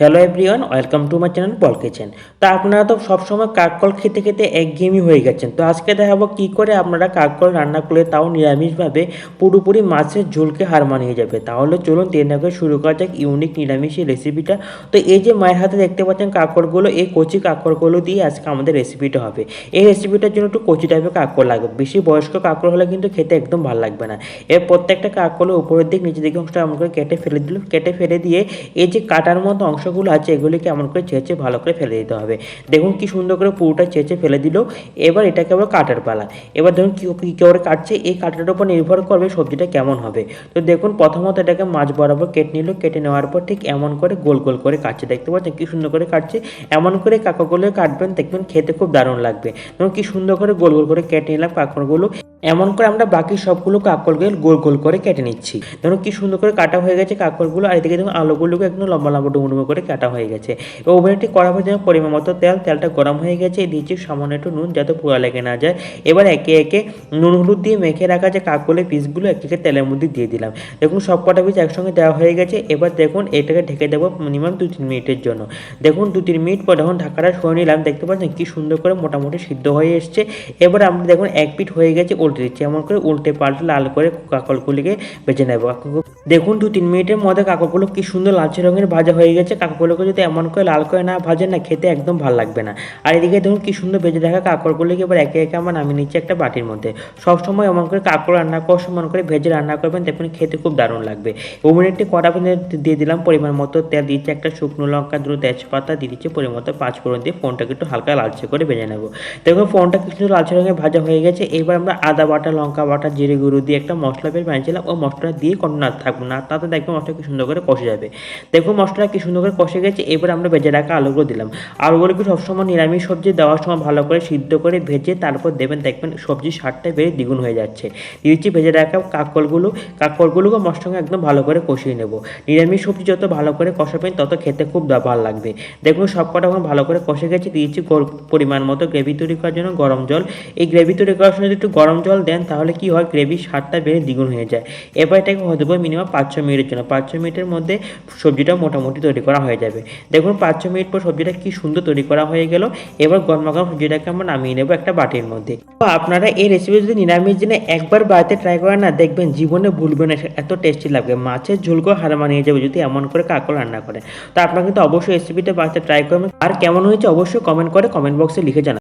Hello everyone welcome to my channel ball kitchen তো আপনারা তো সবসময় কাককল খেতে খেতে একঘেয়েমি হয়ে গেছেন। তো আজকে দেখাবো কী করে আপনারা কাককল রান্না করলে তাও নিরামিষভাবে পুরোপুরি মাছের ঝোলকে হার মানিয়ে যাবে। তাহলে চলুন না শুরু করা যাক ইউনিক নিরামিষ এই রেসিপিটা তো এই যে মায়ের হাতে দেখতে পাচ্ছেন কাকড়গুলো এই কচি কাকড়গুলো দিয়ে আজকে আমাদের রেসিপিটা হবে। এই রেসিপিটার জন্য একটু কচি টাইপের কাকড় লাগবে। বেশি বয়স্ক কাকড় হলে কিন্তু খেতে একদম ভালো লাগবে না। এর প্রত্যেকটা কাকড়ের উপরের দিক, নিচের দিকে অংশটা করে কেটে ফেলে দিল। কেটে ফেলে দিয়ে এই যে কাটার মতো অংশগুলো আছে, এগুলিকে এমন করে চেঁচে ভালো করে ফেলে দিতে হবে। দেখুন কি সুন্দর করে পুরোটা চেঁচে ফেলে দিল। এবার এটাকে আবার কাটার পালা। এবার দেখুন কী কী করে কাটছে। এই কাটার উপর নির্ভর করবে সবজিটা কেমন হবে। তো দেখুন, প্রথমত এটাকে মাছ বরাবর কেটে নিল। কেটে নেওয়ার পর ঠিক এমন করে গোল গোল করে কাটছে। দেখতে পাচ্ছেন কি সুন্দর করে কাটছে। এমন করে কাকাগুলো কাটবেন, দেখবেন খেতে খুব দারুণ লাগবে। এবং কি সুন্দর করে গোল গোল করে কেটে নিলাম কাঁকড়গুলো। এমন করে আমরা বাকি সবগুলো কাকড়গুলো গোল গোল করে কেটে নিচ্ছি। দেখুন কি সুন্দর করে কাটা হয়ে গেছে কাকড়গুলো আর এদিকে দেখুন আলুগুলোকে একদম লম্বা লম্বা ডুমো ডুমো করে কাটা হয়ে গেছে। ওভেনটি করা হয়ে যাবে পরিমাণ মতো তেল, তেলটা গরম হয়ে গেছে দিচ্ছি সামান্য একটু নুন যাতে পোড়া লেগে না যায়। এবার একে একে নুন হলুদ দিয়ে মেখে রাখা যে কাকলের পিসগুলো, একে একে তেলের মধ্যে দিয়ে দিলাম। দেখুন সব কটা পিস একসঙ্গে দেওয়া হয়ে গেছে। এবার দেখুন এটাকে ঢেকে দেবো মিনিমাম দু তিন মিনিটের জন্য। দেখুন দু তিন মিনিট পর যখন ঢাকাটা সরে নিলাম, দেখতে পাচ্ছেন কি সুন্দর করে মোটামুটি সিদ্ধ হয়ে এসছে। এবার আমরা দেখুন এক পিঠ হয়ে গেছে উল্টে দিচ্ছি। এমন করে উল্টে পাল্টে লাল করে কাকলগুলিকে বেছে নেব। দেখুন, দু তিন মিনিটের মধ্যে কাকলগুলো কি সুন্দর লালচে রঙের ভাজা হয়ে গেছে। কাকলগুলোকে যদি এমন করে লাল করে না ভাজেন না খেতে একদম ভালো লাগবে না। আর এদিকে দেখুন, কি সুন্দর ভেজে রাখা কাকড়গুলিকে এবার একে একে আমরা নামিয়ে নিচ্ছি একটা বাটির মধ্যে। সবসময় এমন করে কাকড় রান্না করার সময় করে ভেজে রান্না করবেন দেখুন খেতে খুব দারুণ লাগবে। ওভেনে একটি কড়া ভেজে দিয়ে দিলাম পরিমাণ মতো তেল দিচ্ছে একটা শুকনো লঙ্কা, দুটো তেজপাতা, দিয়ে দিচ্ছে পরিমাণ মতো পাঁচ ফোড়ন দিয়ে ফোনটাকে একটু হালকা লালচে করে ভেজে নেব। দেখুন, ফোনটা কিছু লালচে রঙে ভাজা হয়ে গেছে। এবার আমরা আদা বাটা, লঙ্কা বাটা, জিরে গুঁড়ো দিয়ে একটা মশলা বের বানিয়েছিলাম। ও মশলাটা দিয়ে কোনো থাকব না, তাতে দেখবেন মশলা কি সুন্দর করে কষে যাবে। দেখুন মশলা কি সুন্দর করে কষে গেছে, এবার আমরা ভেজে রাখা আলুগুলো দিলাম। আলুগুলোকে সবসময় নিরামিষ সবজি দেওয়ার সময় ভালো করে সিদ্ধ করে ভেজে তারপর দেবেন, দেখবেন সবজির স্বাদটা বেড়ে দ্বিগুণ হয়ে যাচ্ছে। দিয়েছি ভেজে রাখা কাকলগুলো কাকলগুলোকে মশলার সঙ্গে একদম ভালো করে কষিয়ে নেব। নিরামিষ সবজি যত ভালো করে কষাবেন, তত খেতে খুব ভালো লাগবে। দেখুন সব কটা এখন ভালো করে কষে গেছে দিয়েছি পরিমাণ মতো গ্রেভি তৈরি করার জন্য গরম জল। এই গ্রেভি তৈরি করার সময় একটু গরম জল দেন, তাহলে কি হয়? গ্রেভির স্বাদটা বেড়ে দ্বিগুণ হয়ে যায়। এবার এটাকে হয়ে দেবো মিনিমাম পাঁচ ছ মিনিটের জন্য। পাঁচ ছ মিনিটের মধ্যে সবজিটা মোটামুটি তৈরি করা হয়ে যাবে। দেখুন, পাঁচ ছ মিনিট পর সবজিটা কি সুন্দর তৈরি করা হয়ে গেল। এবার গরম গরম সবজিটাকে আমরা নামিয়ে নেব একটা বাটির মধ্যে। তো আপনারা এই রেসিপি যদি নিরামিষ দিনে একবার বাড়িতে ট্রাই করেন না, দেখবেন জীবনে ভুলবেন এত টেস্টি লাগবে। মাছের ঝোলকেও হার মানিয়ে যাবে যদি এমন করে কাকল রান্না করেন তো আপনারা কিন্তু অবশ্যই রেসিপিটা বাড়িতে ট্রাই করবেন। আর কেমন হয়েছে অবশ্যই কমেন্ট করে কমেন্ট বক্সে লিখে জানান